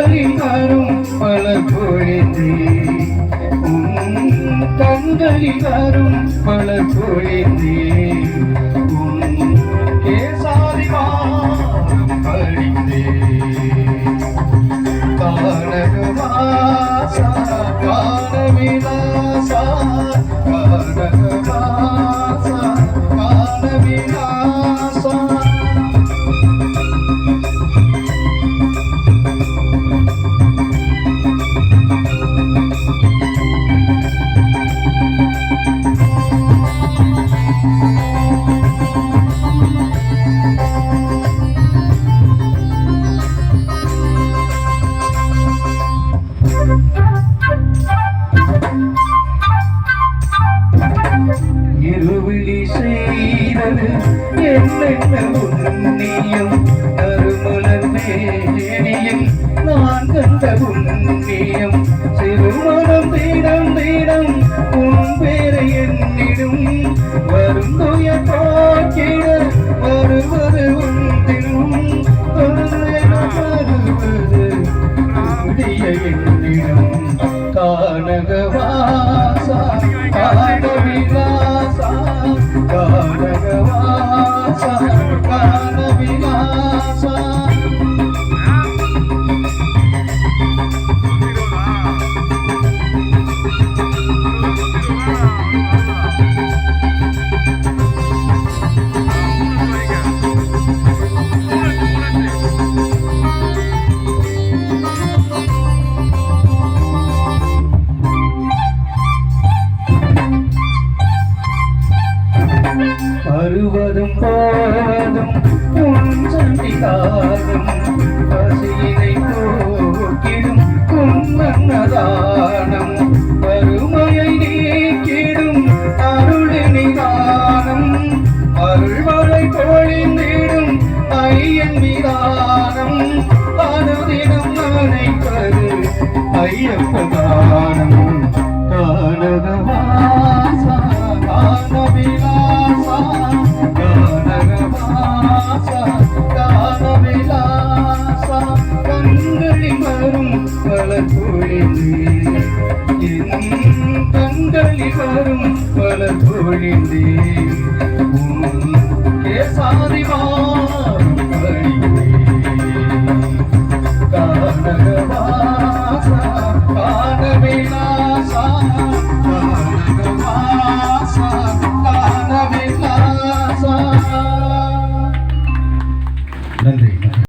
தந்தரி வரும் பலர் பொழிந்தே உன் தந்தரி வரும் பலர் பொழிந்தே கேச திருவிழி செய்தது. என்னென்ன உன்னியம் அருமலர் மேனியும் நான் கண்ட உண்ணியம் சிறுமணம் தீடம் தீடம் உன் பேரை என்னிடும். வரும் துய போக்கிட வருவது உந்திரும் வருவது உடைய என்னிடம். கானகவாசா கானவிலாசா Jagavasa, Karnavinasa, வருவதும் போவதும் உன் சண்டிகாரம் பசியினை போக்கிடும் குன்னதானம் வறுமையை நீக்கிடும் அருள் நிதானம் அருள்வரை பொழிந்திடும் ஐயன் விதானம் அனுதினம் அனைப்பது ஐயப்பதானம் பொழிந்து கண்களில் வரும் பல பொழிந்து கேசாரி